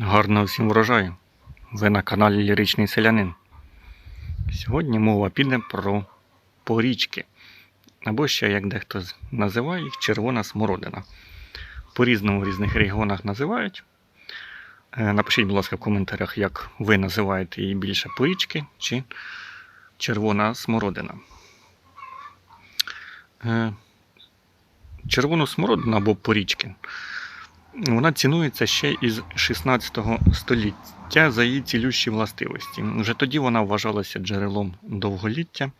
Гарного всім врожаю. Ви на каналі Ліричний Селянин. Сьогодні мова піде про порічки. Або ще, як дехто називає їх, червона смородина. По-різному в різних регіонах називають. Е, Напишіть, будь ласка, в коментарях, як ви називаєте її більше порічки чи червона смородина. Е, Червону смородину або порічки вона цінується ще із 16 століття за її цілющі властивості. Вже тоді вона вважалася джерелом довголіття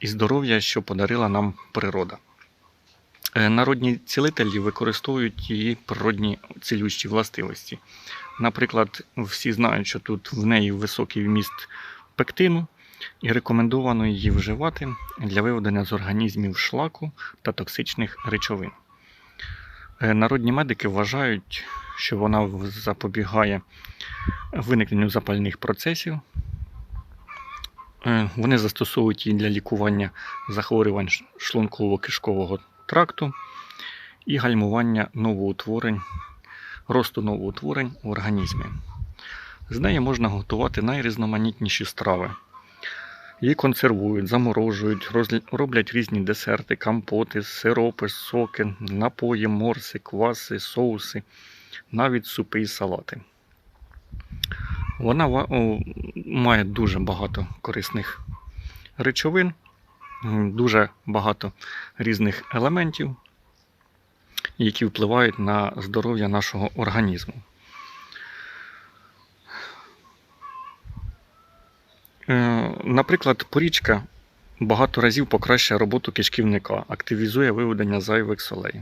і здоров'я, що подарила нам природа. Е, Народні цілителі використовують її природні цілющі властивості. Наприклад, всі знають, що тут в неї високий вміст пектину, і рекомендовано її вживати для виведення з організмів шлаку та токсичних речовин. Е, Народні медики вважають, що вона запобігає виникненню запальних процесів. Е, Вони застосовують її для лікування захворювань шлунково-кишкового тракту і гальмування новоутворень, росту новоутворень в організмі. З неї можна готувати найрізноманітніші страви. Її консервують, заморожують, роблять різні десерти, компоти, сиропи, соки, напої, морси, кваси, соуси, навіть супи і салати. Вона має дуже багато корисних речовин, дуже багато різних елементів, які впливають на здоров'я нашого організму. Наприклад, порічка багато разів покращує роботу кишківника, активізує виведення зайвих солей.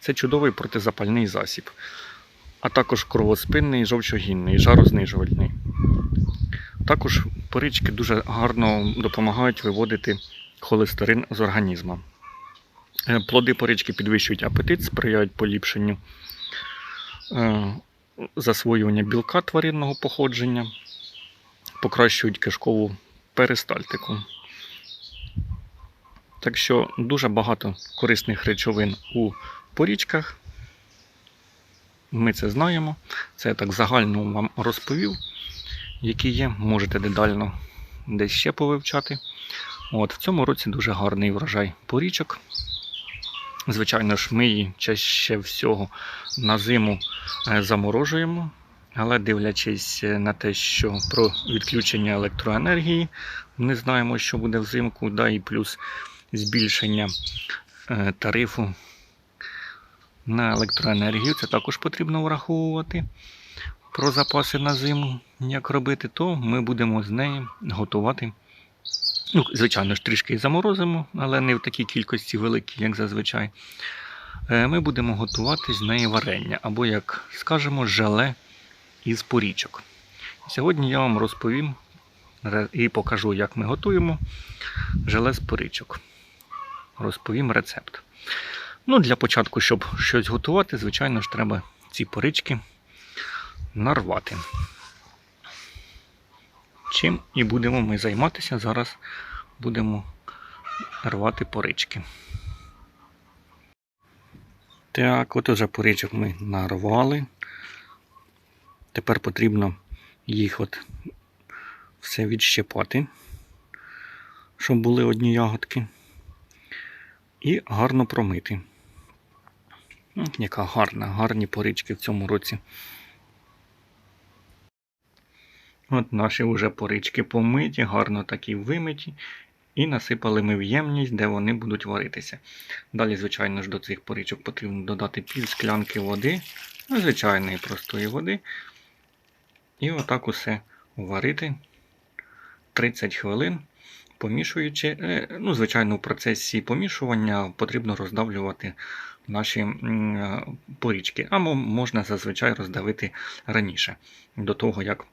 Це чудовий протизапальний засіб, а також кровоспинний, жовчогінний, жарознижувальний. Також порічки дуже гарно допомагають виводити холестерин з організму. Е, Плоди порічки підвищують апетит, сприяють поліпшенню е, засвоювання білка тваринного походження, покращують кишкову перистальтику. Так що дуже багато корисних речовин у порічках. Ми це знаємо. Це я так загально вам розповів, які є. Можете детально десь ще повивчати. От, в цьому році дуже гарний врожай порічок. Звичайно ж, ми її чаще всього на зиму е, заморожуємо, але дивлячись е, на те, що про відключення електроенергії, ми знаємо, що буде взимку, да, і плюс збільшення е, тарифу на електроенергію, це також потрібно враховувати. Про запаси на зиму, як робити, то ми будемо з неї готувати. Ну, звичайно ж, трішки заморозимо, але не в такій кількості великій, як зазвичай. Е, Ми будемо готувати з неї варення, або, як скажемо, желе із порічок. Сьогодні я вам розповім і покажу, як ми готуємо желе з порічок. Розповім рецепт. Ну, для початку, щоб щось готувати, звичайно ж, треба ці порички нарвати. Чим і будемо ми займатися. Зараз будемо рвати порички. Так, от уже поричок ми нарвали. Тепер потрібно їх от все відщепати, щоб були одні ягодки. І гарно промити. Яка гарна, гарні порички в цьому році. От наші вже порички помиті, гарно такі вимиті. І насипали ми в ємність, де вони будуть варитися. Далі, звичайно ж, до цих поричок потрібно додати пів склянки води, ну, звичайної простої води. І отак усе варити 30 хвилин, помішуючи. Е, Ну, звичайно, в процесі помішування потрібно роздавлювати наші е, порічки. Або можна зазвичай роздавити раніше, до того, як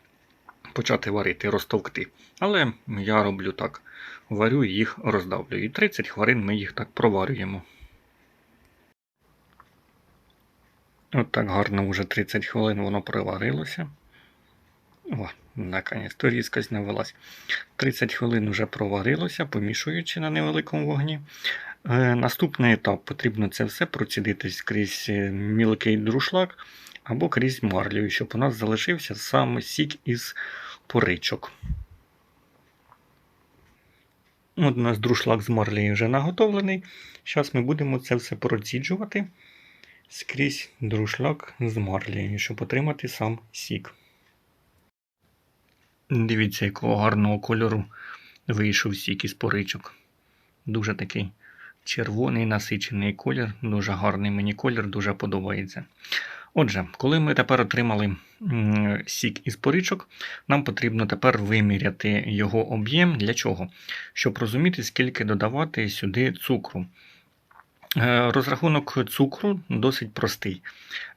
почати варити, розтовкти. Але я роблю так: варю і їх роздавлюю. І 30 хвилин ми їх так проварюємо. От так гарно вже 30 хвилин воно проварилося. О, наконець-то різкость навелась. 30 хвилин вже проварилося, помішуючи на невеликому вогні. Е, наступний етап потрібно це все процідити скрізь е, мілкий друшлак або крізь марлею, щоб у нас залишився саме сік із поричок. От у нас друшлак з марлею вже наготовлений. Зараз ми будемо це все проціджувати скрізь друшлак з марлею, щоб отримати сам сік. Дивіться, якого гарного кольору вийшов сік із поричок. Дуже такий червоний насичений колір, дуже гарний мені колір, дуже подобається. Отже, коли ми тепер отримали сік із поричок, нам потрібно тепер виміряти його об'єм. Для чого? Щоб розуміти, скільки додавати сюди цукру. Е, Розрахунок цукру досить простий.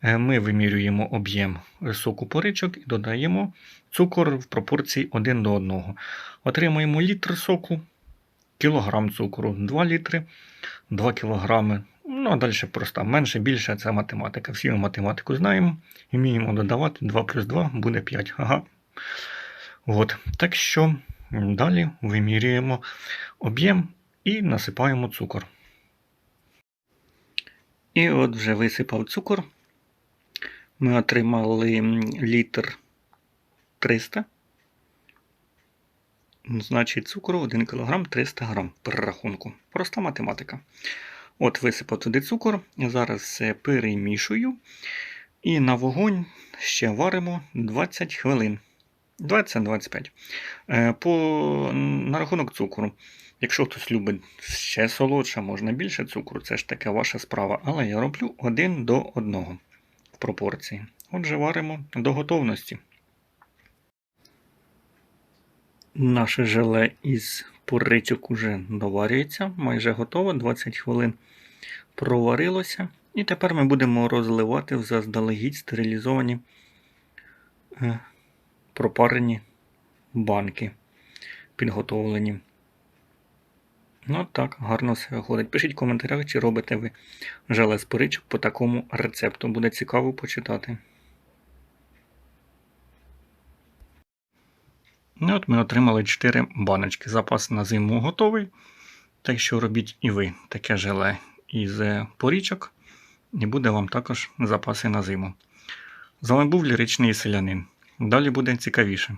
Е, Ми вимірюємо об'єм соку поричок і додаємо цукор в пропорції 1 до 1. Отримуємо літр соку, кілограм цукру, 2 літри, 2 кілограми. Ну, а далі просто менше, більше це математика. Всі ми математику знаємо. Вміємо додавати 2 плюс 2 буде 5. Ага. От. Так що далі вимірюємо об'єм і насипаємо цукор. І от вже висипав цукор. Ми отримали літр 300. Значить, цукру 1 кг 300 г перерахунку. Проста математика. От висипав туди цукор. Зараз все перемішую. І на вогонь ще варимо 20 хвилин. 20-25. Е, По, на рахунок цукру. Якщо хтось любить ще солодше, можна більше цукру, це ж таке ваша справа. Але я роблю 1 до 1 в пропорції. Отже, варимо до готовності. Наше желе із поричок уже доварюється, майже готово, 20 хвилин проварилося. І тепер ми будемо розливати в заздалегідь стерилізовані е, пропарені банки, підготовлені. Ну так, гарно все виходить. Пишіть в коментарях, чи робите ви желе з поричок по такому рецепту. Буде цікаво почитати. Ну, от ми отримали 4 баночки. Запас на зиму готовий. Так що робіть і ви таке желе із порічок, і буде вам також запаси на зиму. З вами був ліричний селянин. Далі буде цікавіше.